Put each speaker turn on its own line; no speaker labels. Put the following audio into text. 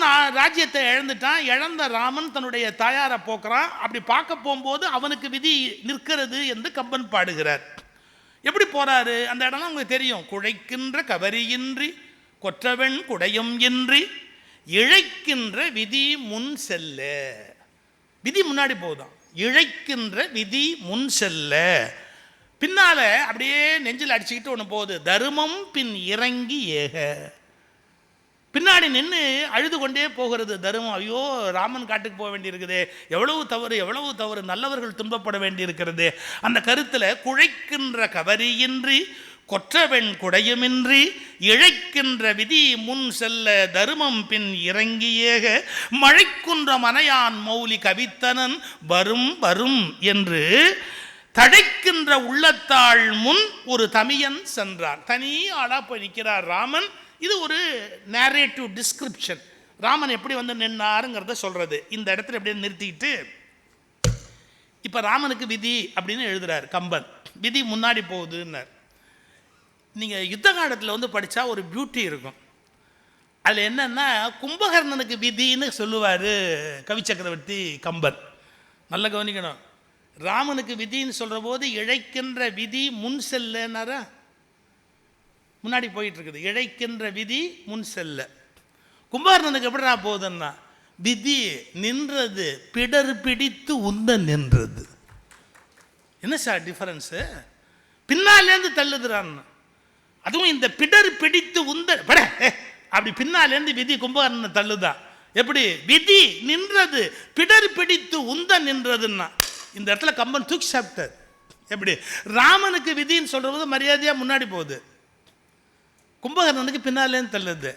ராமன் ராஜ்யத்தை இழந்துட்டான். இழந்த ராமன் தன்னுடைய தாயாரை போக்குறான். அப்படி பார்க்க போகும்போது அவனுக்கு விதி நிற்கிறது என்று கம்பன் பாடுகிறார். எப்படி போறாரு? அந்த இடம்லாம் உங்களுக்கு தெரியும். குழைக்கின்ற கவரியின்றி கொற்றவன் குடையும் இன்றி இழைக்கின்ற விதி முன் செல்ல. விதி முன்னாடி போகுதாம் இழைக்கின்ற விதி முன் செல்ல. பின்னால அப்படியே நெஞ்சில் அடிச்சுக்கிட்டு ஒன்று போகுது. தர்மம் பின் இறங்கி ஏக. பின்னாடி நின்று அழுது கொண்டே போகிறது தருமம். ஐயோ ராமன் காட்டுக்கு போக வேண்டியிருக்குது. எவ்வளவு தவறு எவ்வளவு தவறு. நல்லவர்கள் துன்பப்பட வேண்டியிருக்கிறது. அந்த கருத்தில் குழைக்கின்ற கவரியின்றி கொற்றவெண் குடையுமின்றி இழைக்கின்ற விதி முன் செல்ல தருமம் பின் இறங்கியேக மழைக்குன்ற மனையான் மௌலி கவித்தனன் வரும் வரும் என்று தழைக்கின்ற உள்ளத்தாள் முன் ஒரு தமியன் சென்றான். தனி ஆளா போய் நிற்கிறார் ராமன். இது ஒரு நேரேட்டிவ் டிஸ்கிரிப்ஷன் ராமன் எப்படி வந்து நின்னாருங்கிறத சொல்கிறது இந்த இடத்துல அப்படியே நிறுத்திக்கிட்டு இப்போ ராமனுக்கு விதி அப்படின்னு எழுதுறார் கம்பன். விதி முன்னாடி போகுதுன்னார். நீங்கள் யுத்த காலத்தில் வந்து படித்தா ஒரு பியூட்டி இருக்கும். அதில் என்னென்னா கும்பகர்ணனுக்கு விதின்னு சொல்லுவார் கவி சக்கரவர்த்தி கம்பன். நல்லா கவனிக்கணும். ராமனுக்கு விதின்னு சொல்கிற போது இழைக்கின்ற விதி முன் செல்லுன்னாரா முன்னாடி போயிட்டு இருக்குது இழைக்கின்ற விதி முன் செல்ல. கும்பகர்ணனுக்கு எப்படிடா போகுதுன்னா விதி நின்றது பிடர் பிடித்து உந்த நின்றது. என்ன சார் டிஃபரன்ஸு பின்னாலேருந்து தள்ளுதுறான்னு. அதுவும் இந்த பிடர் பிடித்து உந்த பட ஏ, அப்படி பின்னாலேருந்து விதி கும்பகர்ணனை தள்ளுதான் எப்படி? விதி நின்றது பிடர் பிடித்து உந்த நின்றதுன்னா. இந்த இடத்துல கம்பன் தூக்கி சாப்பிட்டார். எப்படி? ராமனுக்கு விதின்னு சொல்கிறது மரியாதையாக முன்னாடி போகுது. கும்பகர்ணனுக்கு பின்னாலேருந்து தள்ளுது.